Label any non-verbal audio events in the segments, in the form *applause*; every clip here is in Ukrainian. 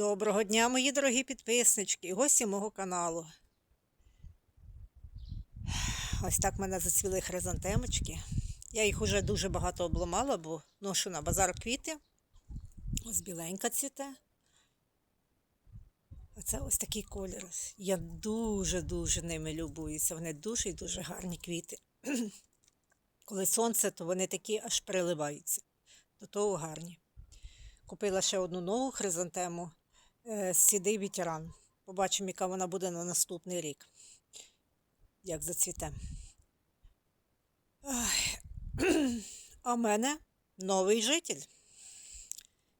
Доброго дня, мої дорогі підписнички і гості мого каналу. Ось так в мене зацвіли хризантемочки. Я їх уже дуже багато обламала, бо ношу на базар квіти. Ось біленька цвіте. Оце ось такий колір. Я дуже-дуже ними любуюся. Вони дуже і дуже гарні квіти. *clears throat* Коли сонце, то вони такі аж переливаються. До того гарні. Купила ще одну нову хризантему сідий вітеран. Побачимо, яка вона буде на наступний рік. Як зацвіте. А в мене новий житель.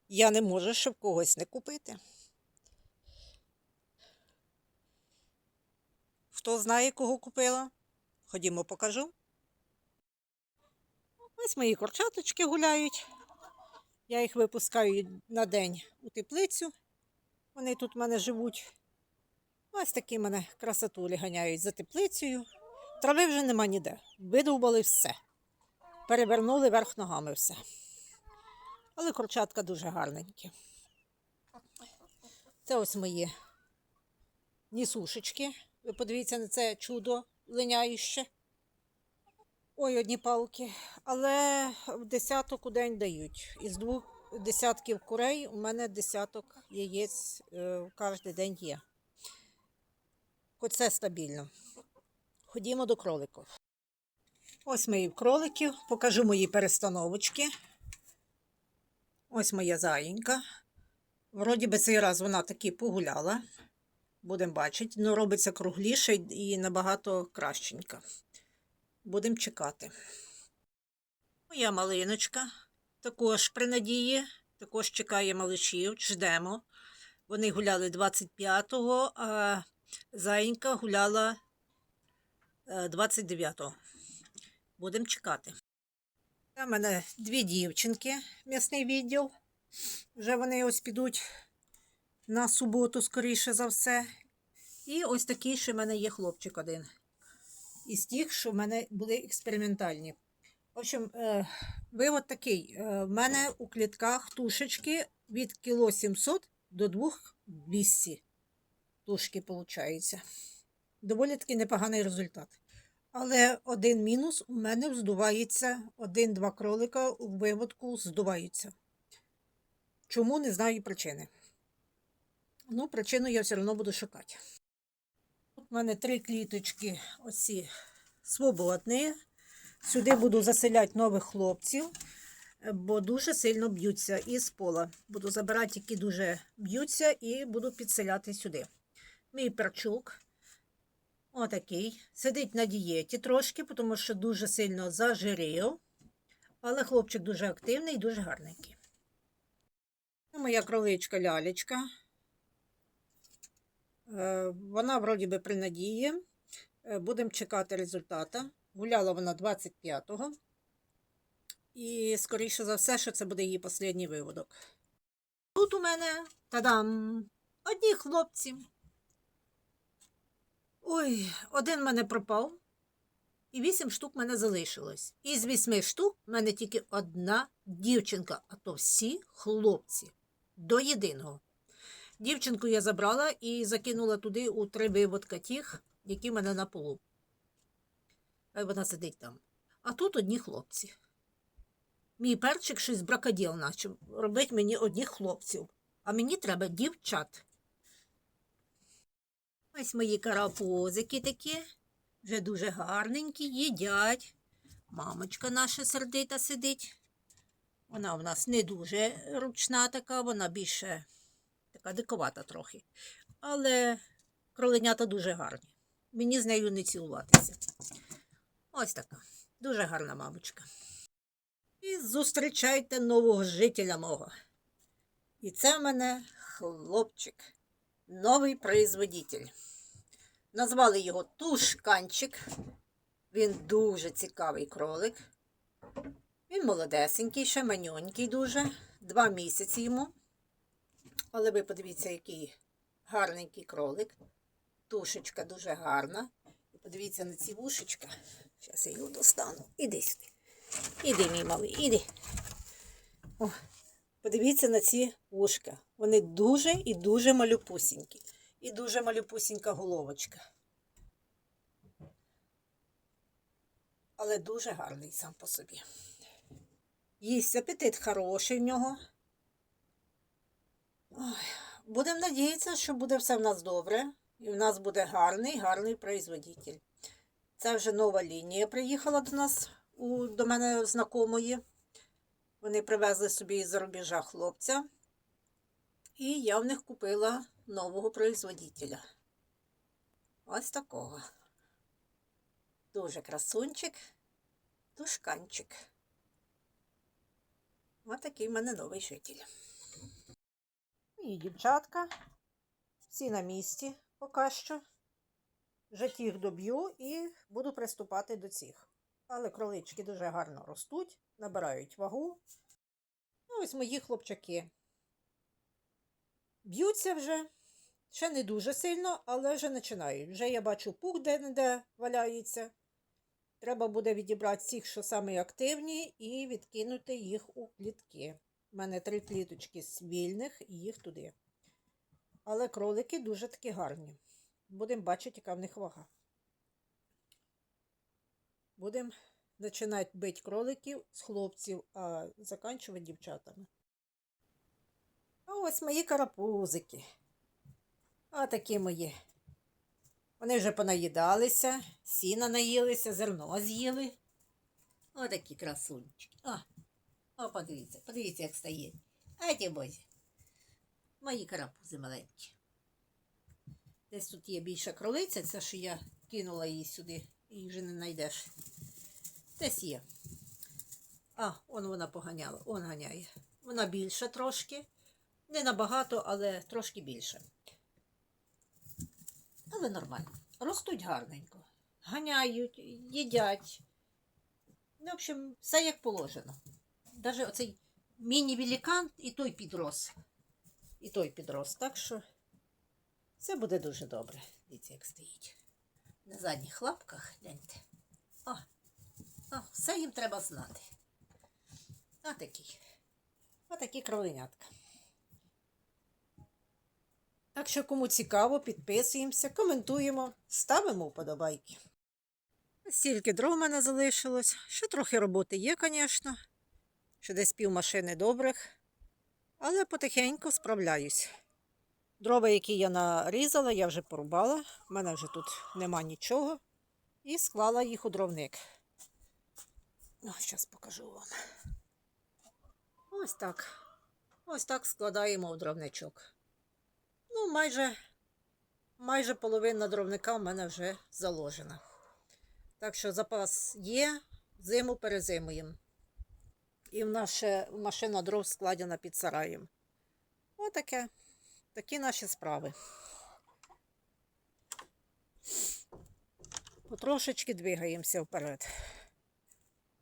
Я не можу, щоб когось не купити. Хто знає, кого купила? Ходімо, покажу. Ось мої курчаточки гуляють. Я їх випускаю на день у теплицю. Вони тут в мене живуть. Ось такі мене красотулі ганяють за теплицею. Трави вже нема ніде. Видовбали все. Перевернули верх ногами все. Але курчатка дуже гарненькі. Це ось мої нісушечки. Ви подивіться на це чудо линяюще. Ой, одні палки. Але в десяток у день дають. Із двох десятків курей у мене десяток яєць е, кожен день є. Хоч це стабільно. Ходімо до кроликів. Ось мої кроликів. Покажу мої перестановочки. Ось моя заїнька. Вроді би цей раз вона таки погуляла. Будемо бачити. Ну, робиться кругліше і набагато кращенька. Будемо чекати. Моя малиночка також при надії, також чекає малишів, ждемо. Вони гуляли 25-го, а заїнька гуляла е, 29-го. Будемо чекати. У мене дві дівчинки, м'ясний відділ. Вже вони ось підуть на суботу, скоріше за все. І ось такий ще в мене є хлопчик один із тих, що в мене були експериментальні. В общем, е, вивод такий. Е, в мене у клітках тушечки від кіло 700 до 2200 тушки виходить. Доволі таки непоганий результат. Але один мінус у мене вздувається, один-два кролика у виводку здуваються. Чому не знаю причини. Ну, причину я все одно буду шукати. У мене три кліточки оці свободні. Сюди буду заселяти нових хлопців, бо дуже сильно б'ються із пола. Буду забирати, які дуже б'ються, і буду підселяти сюди. Мій перчук отакий. Сидить на дієті трошки, тому що дуже сильно зажирів. Але хлопчик дуже активний і дуже гарненький. Моя кроличка лялечка. Е, Вона вроді би при надії. Е, Будемо чекати результата. Гуляла вона 25-го. І, скоріше за все, що це буде її останній виводок. Тут у мене тадам! Одні хлопці. Ой, один мене пропав. І вісім штук мене залишилось. Із вісьми штук в мене тільки одна дівчинка, а то всі хлопці. До єдиного. Дівчинку я забрала і закинула туди у три виводка тих, які в мене на полу. Хай вона сидить там. А тут одні хлопці. Мій перчик щось бракоділ наче робить мені одних хлопців. А мені треба дівчат. Ось мої карапузики такі, вже дуже гарненькі, їдять. Мамочка наша сердита сидить. Вона в нас не дуже ручна така, вона більше така диковата трохи. Але кроленята дуже гарні. Мені з нею не цілуватися. Ось така. Дуже гарна мамочка. І зустрічайте нового жителя мого. І це в мене хлопчик, новий производитель. Назвали його Тушканчик. Він дуже цікавий кролик. Він молодесенький, ще манюнький дуже. Два місяці йому. Але ви подивіться, який гарненький кролик. Тушечка дуже гарна. І подивіться на ці вушечка. Зараз я його достану. Іди сюди. Іди, мій малий, іди. О, Подивіться на ці вушка. Вони дуже і дуже малюпусінькі. І дуже малюпусінька головочка. Але дуже гарний сам по собі. Їсть апетит хороший в нього. Будемо надіятися, що буде все в нас добре. І в нас буде гарний, гарний производитель. Це вже нова лінія приїхала до нас, до мене знакомої. Вони привезли собі із зарубіжа хлопця. І я в них купила нового производителя. Ось такого. Дуже красунчик, тушканчик. Ось такий в мене новий житель. І дівчатка. Всі на місці поки що. Вже тих доб'ю і буду приступати до цих. Але кролички дуже гарно ростуть, набирають вагу. Ну, ось мої хлопчаки. Б'ються вже. Ще не дуже сильно, але вже починають. Вже я бачу пух де-не-де валяється. Треба буде відібрати всіх, що самі активні, і відкинути їх у клітки. У мене три кліточки з вільних і їх туди. Але кролики дуже такі гарні. Будемо бачити, яка в них вага. Будемо починати бити кроликів з хлопців, а закінчувати дівчатами. А ось мої карапузики. А такі мої. Вони вже понаїдалися, сіна наїлися, зерно з'їли. Отакі красунчики. О, о, подивіться, подивіться, як стає. А ті бозі. Мої карапузи маленькі. Десь тут є більша кролиця, це що я кинула її сюди, її вже не знайдеш. Десь є. А, он вона поганяла, он ганяє. Вона більша трошки. Не набагато, але трошки більше. Але нормально. Ростуть гарненько. Ганяють, їдять. Ну, в общем, все як положено. Навіть оцей міні-велікан і той підрос. І той підрос. Так що все буде дуже добре. Дивіться, як стоїть. На задніх лапках гляньте. О, о, все їм треба знати. Отакі. Отакі кроленятка. Так що, кому цікаво, підписуємося, коментуємо, ставимо вподобайки. Стільки дров у мене залишилось. Ще трохи роботи є, звісно. Ще десь пів машини добрих. Але потихеньку справляюсь. Дрова, які я нарізала, я вже порубала. У мене вже тут нема нічого. І склала їх у дровник. Ну, зараз покажу вам. Ось так. Ось так складаємо в дровничок. Ну, майже, майже половина дровника в мене вже заложена. Так що запас є, зиму перезимуємо. І в нас машина дров складена під сараєм. Отаке. Такі наші справи. Потрошечки двигаємося вперед.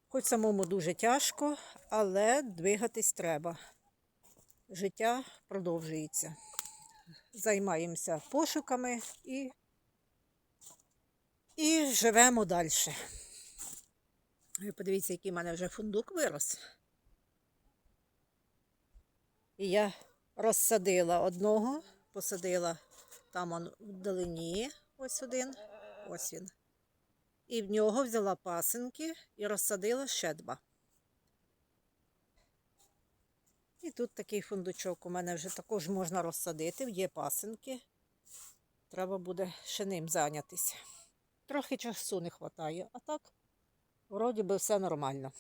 Хоч самому дуже тяжко, але двигатись треба. Життя продовжується. Займаємося пошуками і, і живемо далі. Ви подивіться, який в мене вже фундук вирос. І я розсадила одного, посадила там вдалині, ось один, ось він. І в нього взяла пасинки і розсадила ще два. І тут такий фундучок у мене вже також можна розсадити, є пасинки. Треба буде ще ним зайнятися. Трохи часу не вистачає, а так, вроді би, все нормально.